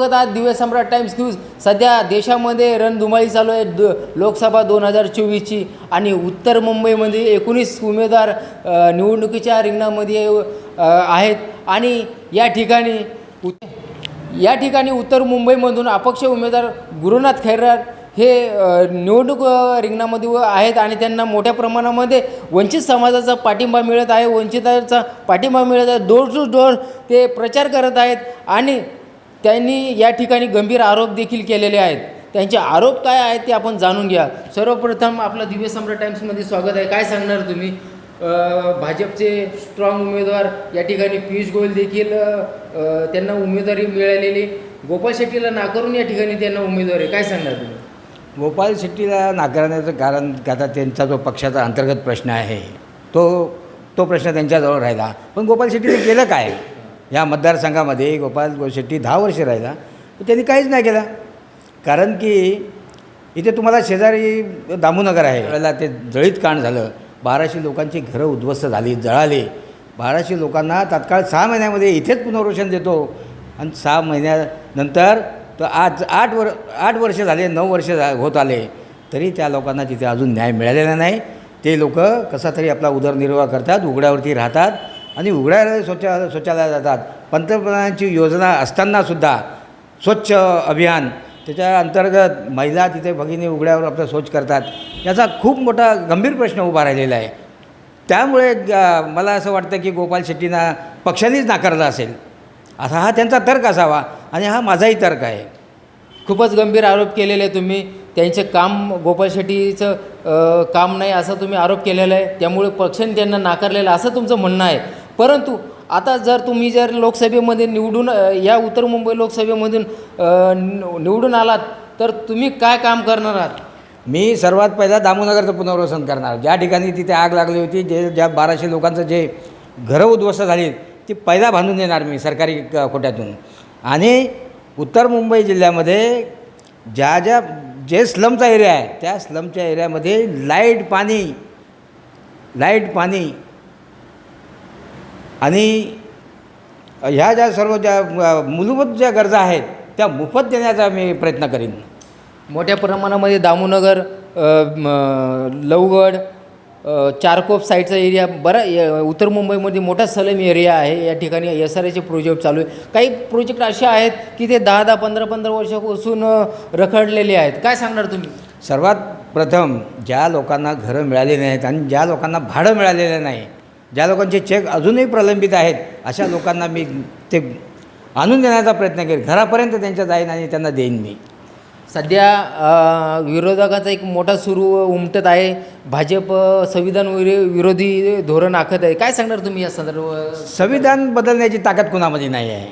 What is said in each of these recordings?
बघत आहात दिव्य सम्राट times news. सध्या देशामध्ये रणधुमाळी चालू आहे. द लोकसभा दोन हजार चोवीसची आणि उत्तर मुंबईमध्ये एकोणीस उमेदवार निवडणुकीच्या रिंगणामध्ये आहेत. आणि या ठिकाणी उत- या ठिकाणी उत्तर मुंबईमधून अपक्ष उमेदवार गुरुनाथ खैरार हे निवडणूक रिंगणामध्ये आहेत आणि त्यांना मोठ्या प्रमाणामध्ये वंचित समाजाचा पाठिंबा मिळत आहे. वंचिताचा पाठिंबा मिळत आहे. डोर टू डोर ते प्रचार करत आहेत. आणि त्यांनी या ठिकाणी गंभीर आरोप देखील केलेले आहेत. त्यांचे आरोप काय आहेत ते आपण जाणून घ्या. सर्वप्रथम आपलं दिव्य सम्राट टाईम्समध्ये स्वागत आहे. काय सांगणार तुम्ही? भाजपचे स्ट्रॉंग उमेदवार या ठिकाणी पियुष गोयल देखील त्यांना उमेदवारी मिळालेली. गोपाल शेट्टीला नाकारून या ठिकाणी त्यांना उमेदवारी काय सांगणार तुम्ही? गोपाल शेट्टीला नाकारण्याचं कारण आता त्यांचा जो पक्षाचा अंतर्गत प्रश्न आहे तो तो प्रश्न त्यांच्याजवळ राहिला. पण गोपाल शेट्टीने केलं काय? या मतदारसंघामध्ये गोपाल शेट्टी दहा वर्ष राहिला. तर त्यांनी काहीच नाही केलं. कारण की इथे तुम्हाला शेजारी दामूनगर आहे. त्यावेळेला ते जळीत कांड झालं. बाराशे लोकांची घरं उद्ध्वस्त झाली जळाली. बाराशे लोकांना तात्काळ सहा महिन्यामध्ये इथेच पुनर्वसन देतो. आणि सहा महिन्यानंतर तर आज आठ वर आठ वर्ष झाले नऊ वर्ष झा होत आले. तरी त्या लोकांना तिथे अजून न्याय मिळालेला नाही. ते लोक कसा तरी आपला उदरनिर्वाह करतात उघड्यावरती राहतात. आणि उघड्या शौचा शौचालयात जातात. पंतप्रधानांची योजना असतानासुद्धा स्वच्छ अभियान त्याच्या अंतर्गत महिला तिथे भगिनी उघड्यावर आपलं शौच करतात याचा खूप मोठा गंभीर प्रश्न उभा राहिलेला आहे. त्यामुळे मला असं वाटतं की गोपाल शेट्टींना पक्षानेच नाकारला असेल. असा हा त्यांचा तर्क असावा आणि हा माझाही तर्क आहे. खूपच गंभीर आरोप केलेले आहे तुम्ही. त्यांचे काम गोपाल शेट्टीचं काम नाही असा तुम्ही आरोप केलेला आहे. त्यामुळे पक्षाने त्यांना नाकारलेलं असं तुमचं म्हणणं आहे. परंतु आता जर तुम्ही जर लोकसभेमध्ये निवडून या उत्तर मुंबई लोकसभेमधून निवडून आलात तर तुम्ही काय काम करणार आहात? मी सर्वात पहिला दामोनगरचं पुनर्वसन करणार. ज्या ठिकाणी तिथे आग लागली होती जे ज्या बाराशे लोकांचं जे घरं उद्ध्वस्त झाली ती पहिला बांधून देणार मी सरकारी खोट्यातून आणि उत्तर मुंबई जिल्ह्यामध्ये ज्या ज्या जे स्लमचा एरिया आहे त्या स्लमच्या एरियामध्ये लाइट पाणी लाइट पाणी आणि ह्या ज्या सर्व ज्या मूलभूत ज्या गरजा आहेत त्या मोफत देण्याचा मी प्रयत्न करीन. मोठ्या प्रमाणामध्ये दामोनगर लवगड चारकोप साईडचा एरिया बरा उत्तर मुंबईमध्ये मोठा सलम एरिया आहे. या ठिकाणी एस आर एचे प्रोजेक्ट चालू आहे. काही प्रोजेक्ट असे आहेत की ते दहा दहा पंधरा पंधरा वर्षापासून रखडलेले आहेत. काय सांगणार तुम्ही? सर्वात प्रथम ज्या लोकांना घरं मिळालेली नाहीत आणि ज्या लोकांना भाडं मिळालेलं नाही ज्या लोकांचे चेक अजूनही प्रलंबित आहेत अशा लोकांना मी ते आणून देण्याचा प्रयत्न करेन. घरापर्यंत त्यांच्या जाईन आणि त्यांना देईन मी. सध्या विरोधकाचा एक मोठा सुरू उमटत आहे. भाजप संविधान विरो- विरोधी धोरण आखत आहे. काय सांगणार तुम्ही या संदर्भ? संविधान बदलण्याची ताकद कुणामध्ये नाही आहे.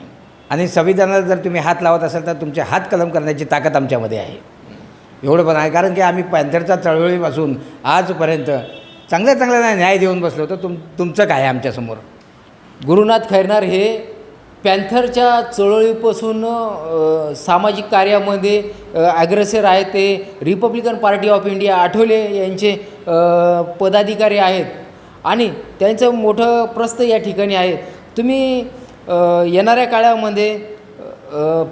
आणि संविधानाला जर तुम्ही हात लावत असाल तर तुमचे हात कलम करण्याची ताकद आमच्यामध्ये आहे. एवढं पण आहे. कारण की आम्ही पॅन्थरच्या चळवळीपासून आजपर्यंत चांगल्या चांगल्या न्याय देऊन बसलो तर तुम तुमचं काय आहे आमच्यासमोर गुरुनाथ खैरनार हे पॅन्थरच्या चळवळीपासून सामाजिक कार्यामध्ये ॲग्रेसर आहेत. ते Republican Party of India Athawale यांचे पदाधिकारी आहेत. आणि त्यांचं मोठं प्रस्थ या ठिकाणी आहे. तुम्ही येणाऱ्या काळामध्ये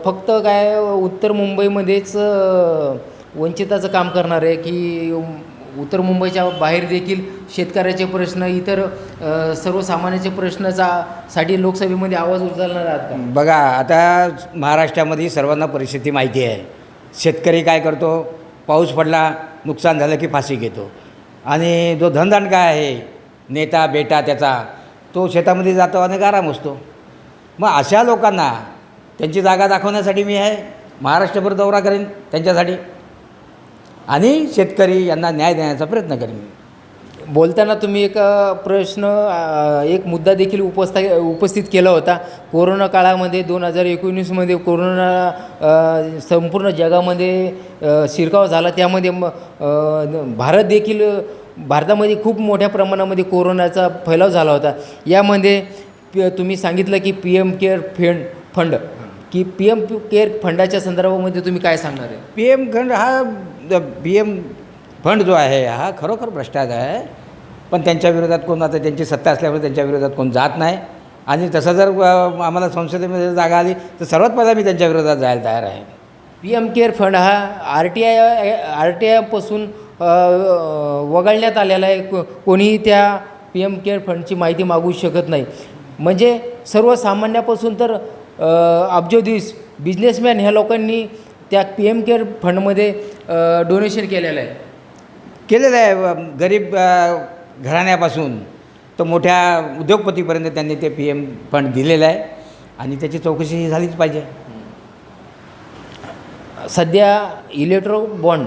फक्त काय उत्तर मुंबईमध्येच वंचिताचं काम करणार आहे की उत्तर मुंबईच्या बाहेर देखील शेतकऱ्याचे प्रश्न इतर सर्वसामान्याचे प्रश्नाचा साठी लोकसभेमध्ये आवाज उचलणार आहात का? बघा आता महाराष्ट्रामध्ये सर्वांना परिस्थिती माहिती आहे. शेतकरी काय करतो? पाऊस पडला नुकसान झालं की फाशी घेतो. आणि जो धनदान काय आहे नेता बेटा त्याचा तो शेतामध्ये जातो आणि आराम असतो मग अशा लोकांना त्यांची जागा दाखवण्यासाठी मी आहे. महाराष्ट्रभर दौरा करेन त्यांच्यासाठी. आणि शेतकरी यांना न्याय देण्याचा प्रयत्न करेन. बोलताना तुम्ही एक प्रश्न एक मुद्दा देखील उपस्था उपस्थित केला होता. कोरोना काळामध्ये दोन हजार एकोणीसमध्ये कोरोना संपूर्ण जगामध्ये शिरकाव झाला. त्यामध्ये भारत देखील भारतामध्ये खूप मोठ्या प्रमाणामध्ये कोरोनाचा फैलाव झाला होता. यामध्ये प- तुम्ही सांगितलं की P M care fund fund. की पी एम केअर फंडाच्या संदर्भामध्ये तुम्ही काय सांगणार आहे? पी एम फंड हा पी एम फंड जो आहे हा खरोखर भ्रष्टाचार आहे. पण त्यांच्या विरोधात कोण आता त्यांची सत्ता असल्यामुळे त्यांच्या विरोधात कोण जात नाही. आणि तसं जर आम्हाला संसदेमध्ये जागा आली तर सर्वात पहिला मी त्यांच्या विरोधात जायला तयार आहे. पी एम केअर फंड हा R T I R T आयपासून वगळण्यात आलेला आहे. को कोणीही त्या पी एम केअर फंडची माहिती मागू शकत नाही. म्हणजे सर्वसामान्यापासून तर अब्जो अब्जोदिस बिझनेसमॅन ह्या लोकांनी त्या पी एम केअर फंडमध्ये डोनेशन केलेलं आहे. केलेलं आहे. गरीब घराण्यापासून तर मोठ्या उद्योगपतीपर्यंत त्यांनी ते पी एम फंड दिलेलं आहे आणि त्याची चौकशी झालीच पाहिजे. सध्या इलेक्ट्रो बॉन्ड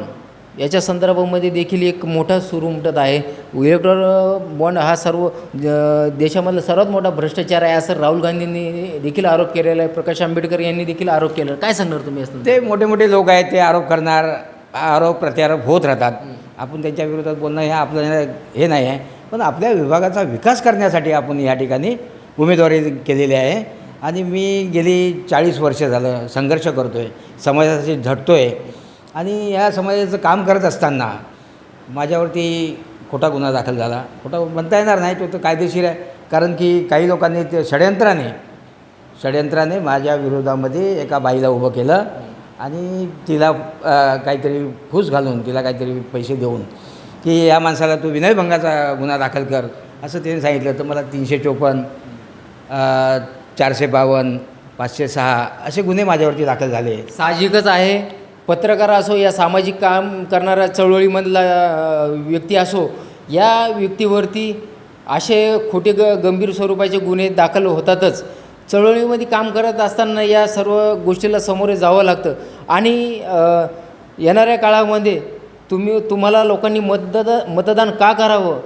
याच्या संदर्भामध्ये देखील एक मोठा सूर उमटत आहे. इलेक्ट्रो बॉन्ड हा सर्व देशामधला सर्वात मोठा भ्रष्टाचार आहे असं राहुल गांधींनी देखील आरोप केलेला आहे. प्रकाश आंबेडकर यांनी देखील आरोप केला काय सांगणार तुम्ही असं ते मोठे मोठे लोक आहेत ते आरोप करणार आरोप प्रत्यारोप होत राहतात. आपण त्यांच्या विरोधात बोलणं हे आपलं हे नाही आहे. पण आपल्या विभागाचा विकास करण्यासाठी आपण या ठिकाणी उमेदवारी केलेली आहे. आणि मी गेली चाळीस वर्ष झालं संघर्ष करतो आहे समाजाशी झटतो आहे आणि या समाजाचं काम करत असताना माझ्यावरती खोटा गुन्हा दाखल झाला. खोटा म्हणता येणार नाही तो तर कायदेशीर आहे. कारण की काही लोकांनी ते षडयंत्राने षडयंत्राने माझ्या विरोधामध्ये एका बाईला उभं केलं आणि तिला काहीतरी फूस घालून तिला काहीतरी पैसे देऊन की या माणसाला तू विनयभंगाचा गुन्हा दाखल कर असं त्यांनी सांगितलं. तर मला तीनशे चोपन्न चारशे बावन्न पाचशे सहा असे गुन्हे माझ्यावरती दाखल झाले. साहजिकच आहे. पत्रकार असो या सामाजिक काम करणारा चळवळीमधला व्यक्ती असो या व्यक्तीवरती असे खोटे ग गंभीर स्वरूपाचे गुन्हे दाखल होतातच. चळवळीमध्ये काम करत असताना या सर्व गोष्टीला सामोरे जावं लागतं. आणि येणाऱ्या काळामध्ये तुम्ही तुम्हाला लोकांनी मतदा मतदान का करावं?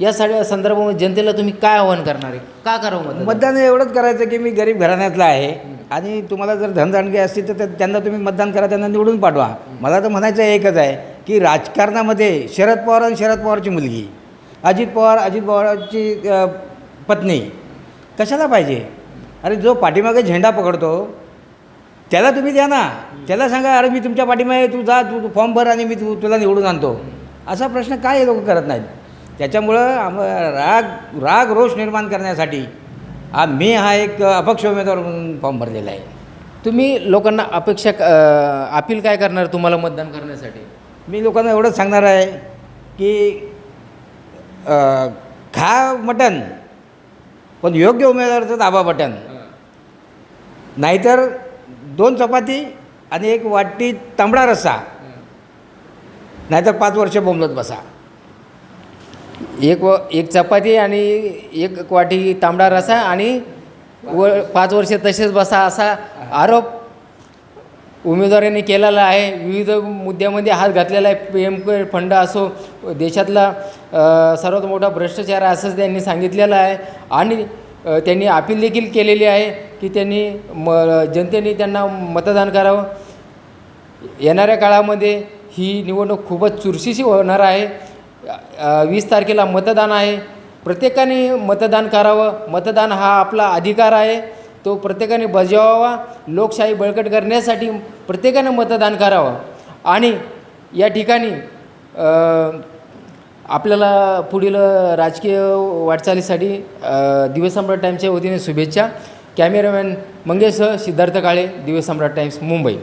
या सगळ्या संदर्भामध्ये जनतेला तुम्ही काय आव्हान करणार आहे? का करावं मतदान? मतदान एवढंच करायचं की मी गरीब घराण्यातला आहे आणि तुम्हाला जर धनदानगी असतील तर त्या- त्यांना तुम्ही मतदान करा त्यांना निवडून पाठवा. मला तर म्हणायचं एकच आहे की राजकारणामध्ये शरद पवार आणि शरद पवारची मुलगी अजित पवार अजित पवारची अ, पत्नी कशाला पाहिजे? अरे जो पाठीमागे झेंडा पकडतो त्याला तुम्ही द्या ना. त्याला सांगा अरे मी तुमच्या पाठीमागे तू जा तू फॉर्म भर आणि मी तू तुला निवडून आणतो. असा प्रश्न काय हे लोक करत नाहीत? त्याच्यामुळं आम राग राग रोष निर्माण करण्यासाठी आ मी हा एक अपक्ष उमेदवार म्हणून फॉर्म भरलेला आहे. तुम्ही लोकांना अपेक्षा अ, अपील काय करणार तुम्हाला मतदान करण्यासाठी? मी लोकांना एवढंच सांगणार आहे की अ, खा मटन पण योग्य उमेदवाराचं दाबा बटन नाहीतर दोन चपाती आणि एक वाटी तांबडा रस्सा. नाहीतर पाच वर्ष बोंबलत बसा. एक व एक चपाती आणि एक वाटी तांबडा रसा आणि व पाच वर्ष तसेच बसा असा आरोप उमेदवारांनी केलेला आहे. विविध मुद्द्यामध्ये हात घातलेला आहे. पी एम के फंड असो देशातला सर्वात मोठा भ्रष्टाचार आहे असंच त्यांनी सांगितलेलं आहे. आणि त्यांनी अपील देखील केलेली आहे की त्यांनी म जनतेने त्यांना मतदान करावं. येणाऱ्या काळामध्ये ही निवडणूक खूपच चुरशीशी होणार आहे. वीस तारखेला मतदान आहे. प्रत्येकाने मतदान करावं. मतदान हा आपला अधिकार आहे. तो प्रत्येकाने बजावावा. लोकशाही बळकट करण्यासाठी प्रत्येकाने मतदान करावं. आणि या ठिकाणी आपल्याला पुढील राजकीय वाटचालीसाठी दिवसम्राट टाईम्सच्या वतीने शुभेच्छा. Cameraman Mangesh Siddharth Kale Divasamrat Times Mumbai.